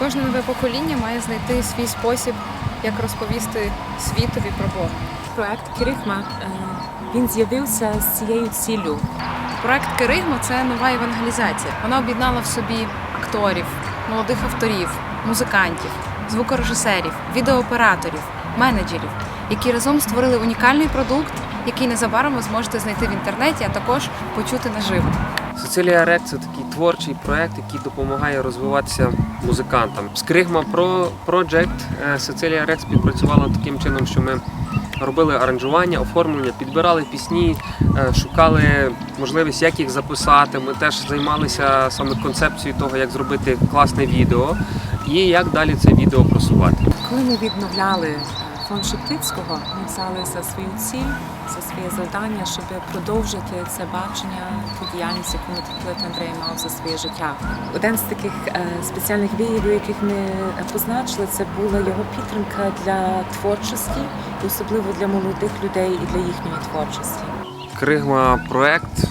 Кожне нове покоління має знайти свій спосіб, як розповісти світові про Бога. Проект Кирихма е, він з'явився з цією ціллю. Проект Киригма це нова евангелізація. Вона об'єднала в собі акторів, молодих авторів, музикантів, звукорежисерів, відеооператорів, менеджерів, які разом створили унікальний продукт, який незабаром ви зможете знайти в інтернеті, а також почути наживо. Социлія Рек це такий творчий проект, який допомагає розвиватися музикантам. Скригма Pro Project е, Социлія Рек співпрацювала таким чином, що ми робили аранжування, оформлення, підбирали пісні, е, шукали можливість, як їх записати. Ми теж займалися саме концепцією того, як зробити класне відео і як далі це відео просувати. Коли ми відновляли е, Шептицького, ми взяли за свою ціль, за своє завдання, щоб продовжити це бачення ту діяльність, яку митрополит Андрей мав за своє життя. Один з таких е, спеціальних виявів, яких ми е, позначили, це була його підтримка для творчості, особливо для молодих людей і для їхньої творчості. Кригма проект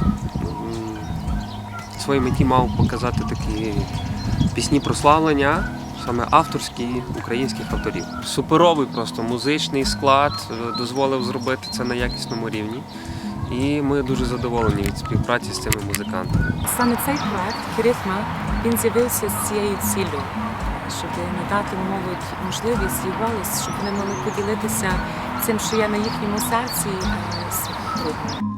своїй меті мав показати такі пісні прославлення, саме авторські українських авторів. Суперовий просто музичний склад е, дозволив зробити це на якісному рівні. І ми дуже задоволені від співпраці з цими музикантами. Саме цей проект Кирихма він з'явився з цією ціллю, щоб надати молодь можливість і голос, щоб вони могли поділитися цим, що є на їхньому серці е.